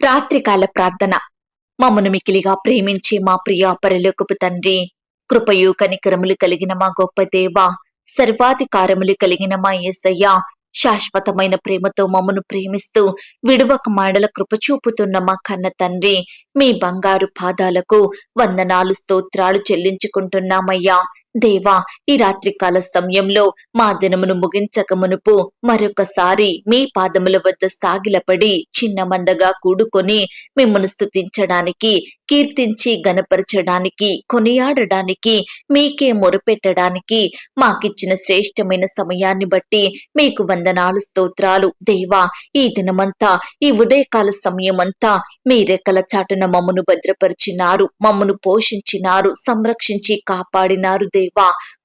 రాత్రికాల ప్రార్థన. మమ్మను మికిలిగా ప్రేమించే మా ప్రియ పరలోకపు తండ్రి కృపయు కనికరములు కలిగిన మా గొప్ప దేవ సర్వాధికారములు కలిగిన మా యేసయ్య శాశ్వతమైన ప్రేమతో మమ్మను ప్రేమిస్తూ విడువక మాడల కృప చూపుతున్న మా కన్న తండ్రి మీ బంగారు పాదాలకు వందనాలు స్తోత్రాలు చెల్లించుకుంటున్నామయ్యా. దేవా ఈ రాత్రికాల సమయంలో మా దినమును ముగించక మునుపు మరొకసారి మీ పాదముల వద్ద సాగిలపడి చిన్న మందగా కూడుకొని మిమ్మల్ని స్తుతించడానికి కీర్తించి గనపరచడానికి కొనియాడడానికి మీకే మొరుపెట్టడానికి మాకిచ్చిన శ్రేష్టమైన సమయాన్ని బట్టి మీకు వందనాలు స్తోత్రాలు. దేవా ఈ దినమంతా ఈ ఉదయకాల సమయమంతా మీ రెక్కల చాటున మమ్మను భద్రపరిచినారు మమ్మను పోషించినారు సంరక్షించి కాపాడినారు దేవా.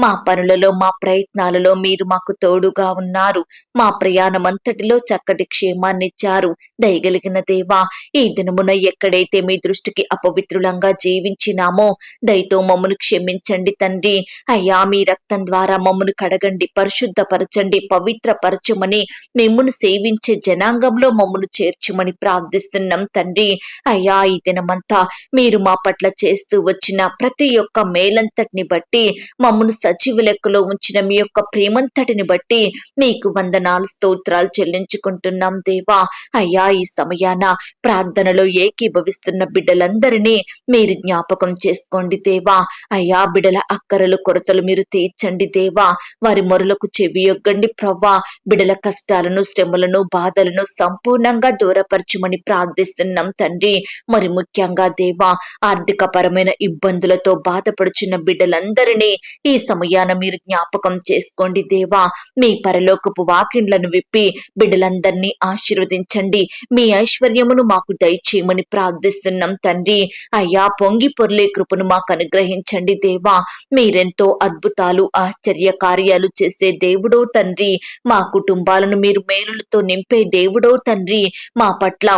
మా పనులలో మా ప్రయత్నాలలో మీరు మాకు తోడుగా ఉన్నారు. మా ప్రయాణమంతటిలో చక్కటి క్షేమాన్నిచ్చారు. దయగలిగిన దేవా ఈ దినమున ఎక్కడైతే మీ దృష్టికి అపవిత్రులంగా జీవించినామో దయతో మమ్మను క్షమించండి తండ్రి. అయ్యా మీ రక్తం ద్వారా మమ్మను కడగండి పరిశుద్ధపరచండి పవిత్రపరచమని మిమ్మను సేవించే జనాంగంలో మమ్మను చేర్చమని ప్రార్థిస్తున్నాం తండ్రి. అయ్యా ఈ దినమంతా మీరు మా పట్ల చేస్తూ వచ్చిన ప్రతి ఒక్క మేలంతటిని బట్టి మమ్మను సజీవ లెక్కలో ఉంచిన మీ యొక్క ప్రేమంతటిని బట్టి మీకు వందనాలు స్తోత్రాలు చెల్లించుకుంటున్నాం దేవా. అయ్యా ఈ సమయాన ప్రార్థనలో ఏకీభవిస్తున్న బిడ్డలందరినీ మీరు జ్ఞాపకం చేసుకోండి దేవా. అయ్యా బిడల అక్కరలు కొరతలు మీరు తీర్చండి దేవా. వారి మొరలకు చెవియొగ్గండి ప్రవ్వా. బిడల కష్టాలను శ్రమలను బాధలను సంపూర్ణంగా దూరపరచమని ప్రార్థిస్తున్నాం తండ్రి. మరి ముఖ్యంగా దేవా ఆర్థిక పరమైన ఇబ్బందులతో బాధపడుచున్న బిడ్డలందరినీ ఈ సమయాన మీరు జ్ఞాపకం చేసుకోండి దేవా. మీ పరలోకపు వాకిండ్లను విప్పి బిడ్డలందరినీ ఆశీర్వదించండి. మీ ఐశ్వర్యమును మాకు దయచేయమని ప్రార్థిస్తున్నాం తండ్రి. అయ్యా పొంగి పొర్లే కృపను మాకు అనుగ్రహించండి దేవా. మీరెంతో అద్భుతాలు ఆశ్చర్య కార్యాలు చేసే దేవుడో తండ్రి. మా కుటుంబాలను మీరు మేలులతో నింపే దేవుడో తండ్రి. మా పట్ల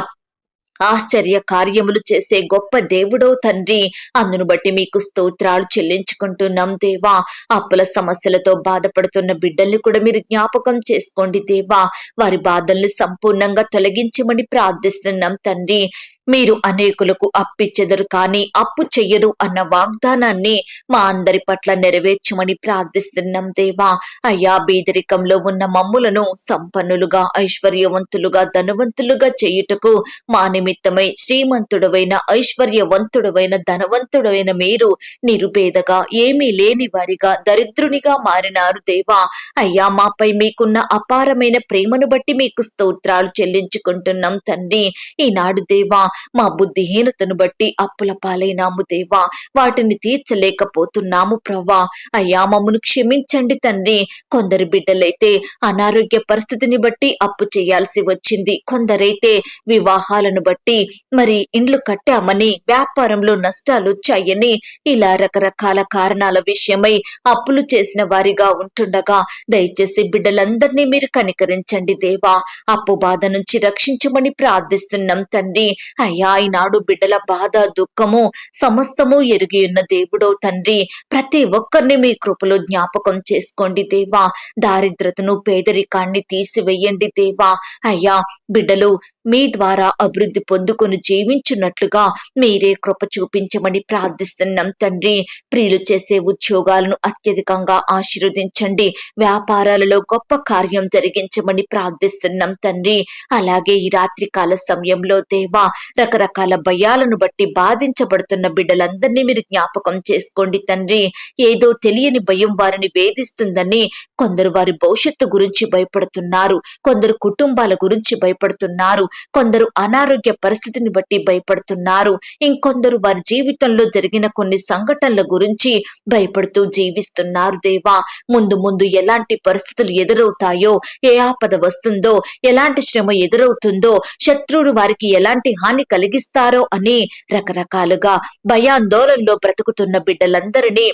ఆశ్చర్య కార్యములు చేసే గొప్ప దేవుడో తండ్రి. అందును బట్టి మీకు స్తోత్రాలు చెల్లించుకుంటున్నాం దేవా. అప్పుల సమస్యలతో బాధపడుతున్న బిడ్డల్ని కూడా మీరు జ్ఞాపకం చేసుకోండి దేవా. వారి బాధల్ని సంపూర్ణంగా తొలగించమని ప్రార్థిస్తున్నాం తండ్రి. మీరు అనేకులకు అప్పిచ్చెదరు కానీ అప్పు చెయ్యరు అన్న వాగ్దానాన్ని మా అందరి పట్ల నెరవేర్చమని ప్రార్థిస్తున్నాం దేవా. అయ్యా బీదరికంలో ఉన్న మమ్ములను సంపన్నులుగా ఐశ్వర్యవంతులుగా ధనవంతులుగా చేయుటకు మా నిమిత్తమై శ్రీమంతుడవైన ఐశ్వర్యవంతుడవైన ధనవంతుడైన మీరు నిరుపేదగా ఏమీ లేని వారిగా దరిద్రునిగా మారినారు దేవా. అయ్యా మాపై మీకున్న అపారమైన ప్రేమను బట్టి మీకు స్తోత్రాలు చెల్లించుకుంటున్నాం తండ్రి ఈనాడు దేవా మా బుద్ధిహీనతను బట్టి అప్పుల పాలైనాము దేవా. వాటిని తీర్చలేకపోతున్నాము ప్రవ్వా. అయ్యా మమ్మను క్షమించండి తండ్రి. కొందరు బిడ్డలైతే అనారోగ్య పరిస్థితిని బట్టి అప్పు చేయాల్సి వచ్చింది. కొందరైతే వివాహాలను బట్టి మరి ఇండ్లు కట్టామని వ్యాపారంలో నష్టాలు వచ్చాయని ఇలా రకరకాల కారణాల విషయమై అప్పులు చేసిన వారిగా ఉంటుండగా దయచేసి బిడ్డలందరినీ మీరు కనికరించండి దేవా. అప్పు బాధ నుంచి రక్షించమని ప్రార్థిస్తున్నాం తండ్రి. అయ్యా ఈనాడు బిడ్డల బాధ దుఃఖము సమస్తము ఎరిగి ఉన్న దేవుడో తండ్రి ప్రతి ఒక్కరిని మీ కృపలో జ్ఞాపకం చేసుకోండి దేవా. దారిద్రతను పేదరికాన్ని తీసివేయండి దేవా. అయ్యా బిడ్డలు మీ ద్వారా అభివృద్ధి పొందుకొని జీవించున్నట్లుగా మీరే కృప చూపించమని ప్రార్థిస్తున్నాం తండ్రి. ప్రియులు చేసే ఉద్యోగాలను అత్యధికంగా ఆశీర్వదించండి. వ్యాపారాలలో గొప్ప కార్యం జరిగించమని ప్రార్థిస్తున్నాం తండ్రి. అలాగే ఈ రాత్రి కాల సమయంలో దేవా రకరకాల భయాలను బట్టి బాధించబడుతున్న బిడ్డలందరినీ మీరు జ్ఞాపకం చేసుకోండి తండ్రి. ఏదో తెలియని భయం వారిని వేధిస్తుందని కొందరు వారి భవిష్యత్తు గురించి భయపడుతున్నారు. కొందరు కుటుంబాల గురించి భయపడుతున్నారు. కొందరు అనారోగ్య పరిస్థితిని బట్టి భయపడుతున్నారు. ఇంకొందరు వారి జీవితంలో జరిగిన కొన్ని సంఘటనల గురించి భయపడుతూ జీవిస్తున్నారు దేవా. ముందు ముందు ఎలాంటి పరిస్థితులు ఎదురవుతాయో ఏ ఆపద వస్తుందో ఎలాంటి శ్రమ ఎదురవుతుందో శత్రువులు వారికి ఎలాంటి హాని కలిగిస్తారో అని రకరకాలుగా భయాందోళనలో బ్రతుకుతున్న బిడ్డలందరినీ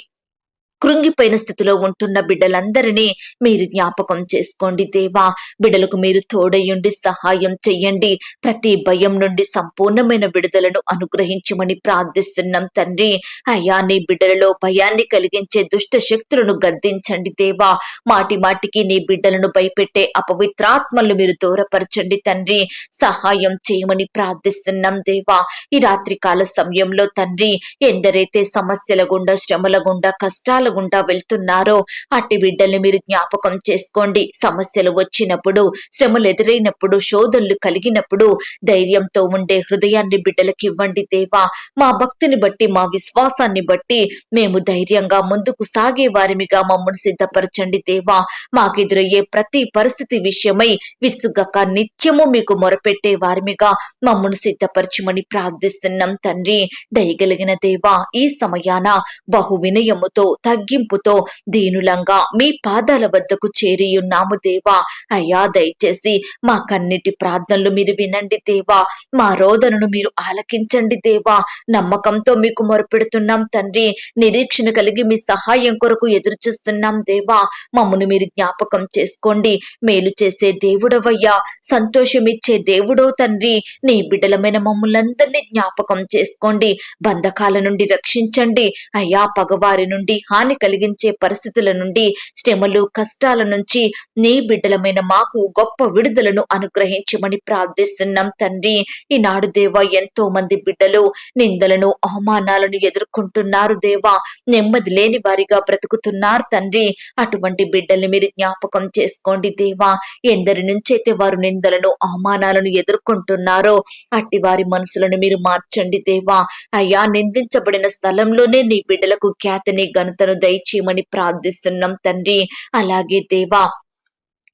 కృంగిపోయిన స్థితిలో ఉంటున్న బిడ్డలందరినీ మీరు జ్ఞాపకం చేసుకోండి దేవా. బిడ్డలకు మీరు తోడయుండి సహాయం చెయ్యండి. ప్రతి భయం నుండి సంపూర్ణమైన విడుదలను అనుగ్రహించమని ప్రార్థిస్తున్నాం తండ్రి. అయ్యా నీ బిడ్డలలో భయాన్ని కలిగించే దుష్ట శక్తులను గద్దించండి దేవా. మాటి మాటికి నీ బిడ్డలను భయపెట్టే అపవిత్రాత్మలు మీరు దూరపరచండి తండ్రి. సహాయం చేయమని ప్రార్థిస్తున్నాం దేవా. ఈ రాత్రి కాల సమయంలో తండ్రి ఎందరైతే సమస్యల గుండా శ్రమల గుండా కష్టాల గుండా వెళ్తున్నారో అట్టి బిడ్డల్ని మీరు జ్ఞాపకం చేసుకోండి. సమస్యలు వచ్చినప్పుడు శ్రమలు ఎదురైనప్పుడు శోధనలు కలిగినప్పుడు ధైర్యంతో ఉండే హృదయాన్ని బిడ్డలకు ఇవ్వండి దేవా. మా భక్తిని బట్టి మా విశ్వాసాన్ని బట్టి మేము ధైర్యంగా ముందుకు సాగే వారిమిగా మమ్మల్ని సిద్ధపరచండి దేవా. మాకెదురయ్యే ప్రతి పరిస్థితి విషయమై విసుగక నిత్యము మీకు మొరపెట్టే వారిమిగా మమ్మల్ని సిద్ధపరచమని ప్రార్థిస్తున్నాం తండ్రి. దయగలిగిన దేవా ఈ సమయాన బహు వినయముతో తగ్గింపుతో దీనులంగా మీ పాదాల వద్దకు చేరియున్నాము దేవా. అయ్యా దయచేసి మా కన్నిటి ప్రార్థనలు మీరు వినండి దేవా. మా రోదనను మీరు ఆలకించండి దేవా. నమ్మకంతో మీకు మొరపెడుతున్నాం తండ్రి. నిరీక్షణ కలిగి మీ సహాయం కొరకు ఎదురు చూస్తున్నాం దేవా. మమ్మను మీరు జ్ఞాపకం చేసుకోండి. మేలు చేసే దేవుడవయ్యా. సంతోషమిచ్చే దేవుడో తండ్రి. నీ బిడ్డలమైన మమ్మల్ందరినీ జ్ఞాపకం చేసుకోండి. బంధకాల నుండి రక్షించండి. అయ్యా పగవారి నుండి హాని కలిగించే పరిస్థితుల నుండి శ్రమలు కష్టాల నుంచి నీ బిడ్డలమైన మాకు గొప్ప విడుదలను అనుగ్రహించమని ప్రార్థిస్తున్నాం తండ్రి. ఈనాడు దేవా ఎంతో మంది బిడ్డలు నిందలను అవమానాలను ఎదుర్కొంటున్నారు దేవా. నెమ్మది లేని వారిగా బ్రతుకుతున్నారు తండ్రి. అటువంటి బిడ్డల్ని మీరు జ్ఞాపకం చేసుకోండి దేవా. ఎందరి నుంచైతే వారు నిందలను అవమానాలను ఎదుర్కొంటున్నారో అట్టి వారి మనసులను మీరు మార్చండి దేవా. అయ్యా నిందించబడిన స్థలంలోనే నీ బిడ్డలకు ఖ్యాతిని ఘనతను దయచేయమని ప్రార్థిస్తున్నాం తండ్రి. అలాగే దేవా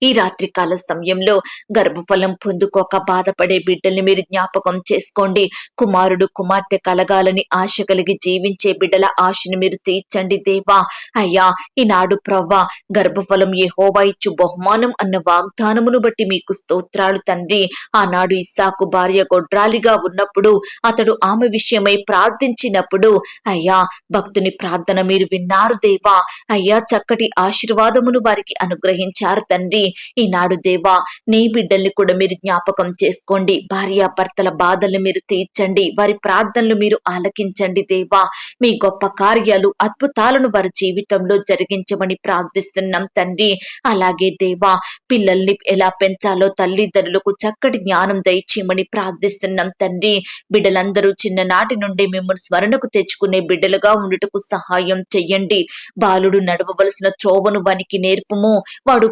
ఈ రాత్రి కాల సమయంలో గర్భఫలం పొందుకోక బాధపడే బిడ్డల్ని మీరు జ్ఞాపకం చేసుకోండి. కుమారుడు కుమార్తె కలగాలని ఆశ కలిగి జీవించే బిడ్డల ఆశను మీరు తీర్చండి దేవా. అయ్యా ఈనాడు ప్రవ్వ గర్భఫలం ఏ హోవా ఇచ్చు బహుమానం అన్న వాగ్దానమును బట్టి మీకు స్తోత్రాలు తండ్రి. ఆనాడు ఇస్సాకు భార్య గొడ్రాలిగా ఉన్నప్పుడు అతడు ఆమె విషయమై ప్రార్థించినప్పుడు అయ్యా భక్తుని ప్రార్థన మీరు విన్నారు దేవా. అయ్యా చక్కటి ఆశీర్వాదమును వారికి అనుగ్రహించారు తండ్రి. ఈనాడు దేవా నీ బిడ్డల్ని కూడా మీరు జ్ఞాపకం చేసుకోండి. భార్యాభర్తల బాధలు మీరు తీర్చండి. వారి ప్రార్థనలు మీరు ఆలకించండి దేవా. మీ గొప్ప కార్యాలు అద్భుతాలను వారి జీవితంలో జరిగించమని ప్రార్థిస్తున్నాం తండ్రి. అలాగే దేవా పిల్లల్ని ఎలా పెంచాలో తల్లిదండ్రులకు చక్కటి జ్ఞానం దయచేయమని ప్రార్థిస్తున్నాం తండ్రి. బిడ్డలందరూ చిన్ననాటి నుండి మిమ్మల్ని స్మరణకు తెచ్చుకునే బిడ్డలుగా ఉండుటకు సహాయం చెయ్యండి. బాలుడు నడవవలసిన త్రోవను వానికి నేర్పుము. వాడు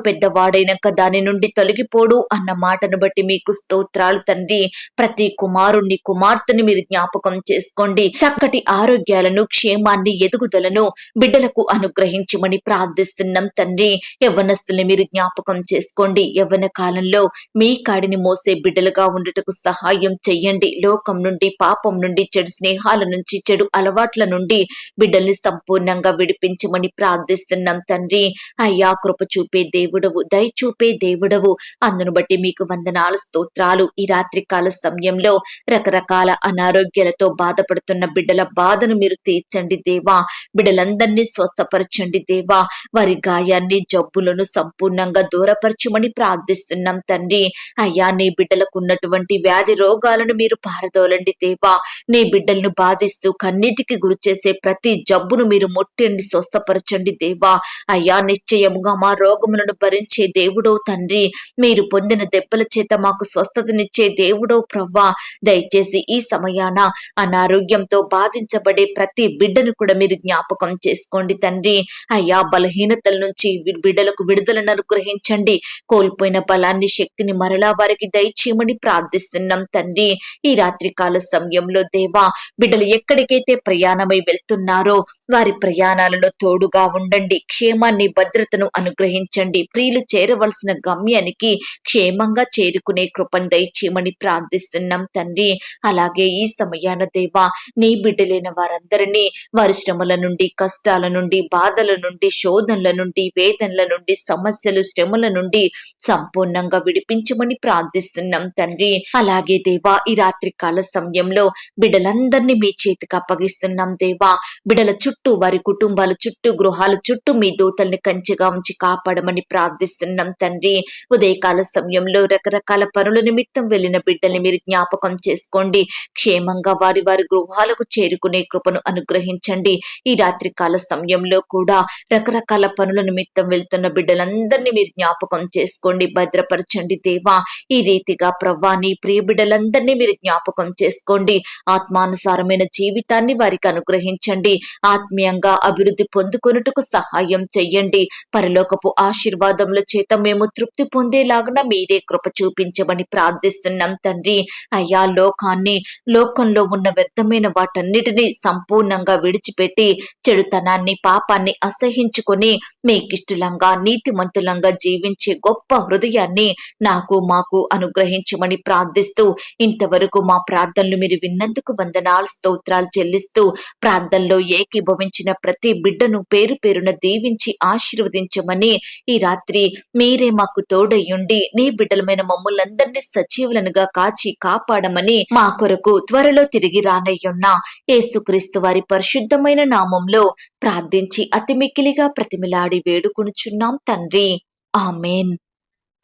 పెద్దవాడైనాక దాని నుండి తొలగిపోడు అన్న మాటను బట్టి మీకు స్తోత్రాలు తండ్రి. ప్రతి కుమారుణ్ణి కుమార్తెని మీరు జ్ఞాపకం చేసుకోండి. చక్కటి ఆరోగ్యాలను క్షేమాన్ని ఎదుగుదలను బిడ్డలకు అనుగ్రహించమని ప్రార్థిస్తున్నాం తండ్రి. యవ్వనస్తుల్ని మీరు జ్ఞాపకం చేసుకోండి. యవ్వన కాలంలో మీ కాడిని మోసే బిడ్డలుగా ఉండటకు సహాయం చెయ్యండి. లోకం నుండి పాపం నుండి చెడు స్నేహాల నుంచి చెడు అలవాట్ల నుండి బిడ్డల్ని సంపూర్ణంగా విడిపించమని ప్రార్థిస్తున్నాం తండ్రి. అయ్యా కృప చూపే దేవుడవు. దయ చూపే దేవుడవు. అందును బట్టి మీకు వందనాలు స్తోత్రాలు. ఈ రాత్రి కాల సమయంలో రకరకాల అనారోగ్యాలతో బాధపడుతున్న బిడ్డల బాధను మీరు తీర్చండి దేవా. బిడ్డలందరినీ స్వస్థపరచండి దేవా. వారి గాయాన్ని జబ్బులను సంపూర్ణంగా దూరపరచమని ప్రార్థిస్తున్నాం తండ్రి. అయ్యా నీ బిడ్డలకు ఉన్నటువంటి వ్యాధి రోగాలను మీరు పారదోలండి దేవా. నీ బిడ్డలను బాధిస్తూ కన్నిటికి గురి చేసే ప్రతి జబ్బును మీరు ముట్టండి స్వస్థపరచండి దేవా. అయ్యా నిశ్చయముగా మా రోగములను భరించే దేవుడో తండ్రి మీరు పొందిన దెబ్బల చేత మాకు స్వస్థతనిచ్చే దేవుడో ప్రవ్వా దయచేసి ఈ సమయాన అనారోగ్యంతో బాధించబడే ప్రతి బిడ్డను కూడా మీరు జ్ఞాపకం చేసుకోండి తండ్రి. అయ్యా బలహీనతల నుంచి బిడ్డలకు విడుదలను అనుగ్రహించండి. కోల్పోయిన బలాన్ని శక్తిని మరలా వారికి దయచేయమని ప్రార్థిస్తున్నాం తండ్రి. ఈ రాత్రి కాల సమయంలో దేవా బిడ్డలు ఎక్కడికైతే ప్రయాణమై వెళ్తున్నారో వారి ప్రయాణాలలో తోడుగా ఉండండి. క్షేమాన్ని భద్రతను అనుగ్రహించండి. ప్రియులు చేర చేరవలసిన గమ్యానికి క్షేమంగా చేరుకునే కృపను దయచేయమని ప్రార్థిస్తున్నాం తండ్రి. అలాగే ఈ సమయాన దేవా నీ బిడ్డలైన వారందరినీ వారి శ్రమల నుండి కష్టాల నుండి బాధల నుండి శోధనల నుండి వేదనల నుండి సమస్యలు శ్రమల నుండి సంపూర్ణంగా విడిపించమని ప్రార్థిస్తున్నాం తండ్రి. అలాగే దేవా ఈ రాత్రి కాల సమయంలో బిడ్డలందరినీ మీ చేతికి అప్పగిస్తున్నాం దేవా. బిడ్డల చుట్టూ వారి కుటుంబాల చుట్టూ గృహాల చుట్టూ మీ దూతల్ని కంచెగా ఉంచి కాపాడమని ప్రార్థిస్తున్నాం తండ్రి. ఉదయకాల సమయంలో రకరకాల పనుల నిమిత్తం వెళ్ళిన బిడ్డల్ని మీరు జ్ఞాపకం చేసుకోండి. క్షేమంగా వారి వారి గృహాలకు చేరుకునే కృపను అనుగ్రహించండి. ఈ రాత్రి కాల సమయంలో కూడా రకరకాల పనుల నిమిత్తం వెళ్తున్న బిడ్డలందరినీ మీరు జ్ఞాపకం చేసుకోండి. భద్రపరచండి దేవా. ఈ రీతిగా ప్రవ్వా నీ ప్రియ బిడ్డలందరినీ మీరు జ్ఞాపకం చేసుకోండి. ఆత్మానుసారమైన జీవితాన్ని వారికి అనుగ్రహించండి. ఆత్మీయంగా అభివృద్ధి పొందుకొనుటకు సహాయం చెయ్యండి. పరలోకపు ఆశీర్వాదముల చేత మేము తృప్తి పొందేలాగా మీరే కృప చూపించమని ప్రార్థిస్తున్నాం తండ్రి. అయ్యా లోకాన్ని లోకంలో ఉన్న వ్యర్థమైన వాటన్నిటిని సంపూర్ణంగా విడిచిపెట్టి చెడుతనాన్ని పాపాన్ని అసహించుకొని మీకిష్టులంగా నీతిమంతులంగా జీవించే గొప్ప హృదయాన్ని నాకు మాకు అనుగ్రహించమని ప్రార్థిస్తూ ఇంతవరకు మా ప్రార్థనలు మీరు విన్నందుకు వందనాలు స్తోత్రాలు చెల్లిస్తూ ప్రార్థనలో ఏకీభవించిన ప్రతి బిడ్డను పేరు పేరున దీవించి ఆశీర్వదించమని ఈ రాత్రి మీరే మాకు తోడయ్యుండి నీ బిడ్డలమైన మమ్ములందరినీ సజీవులనుగా కాచి కాపాడమని మా కొరకు త్వరలో తిరిగి రానయ్యున్న యేసుక్రీస్తు వారి పరిశుద్ధమైన నామంలో ప్రార్థించి అతి మిక్కిలిగా ప్రతిమిలాడి వేడుకొనుచున్నాం తండ్రి. ఆమెన్.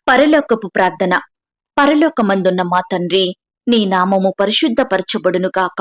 పరలోకపు ప్రార్థన. పరలోకమందున్న మా తండ్రి నీ నామము పరిశుద్ధపరచబడునుగాక.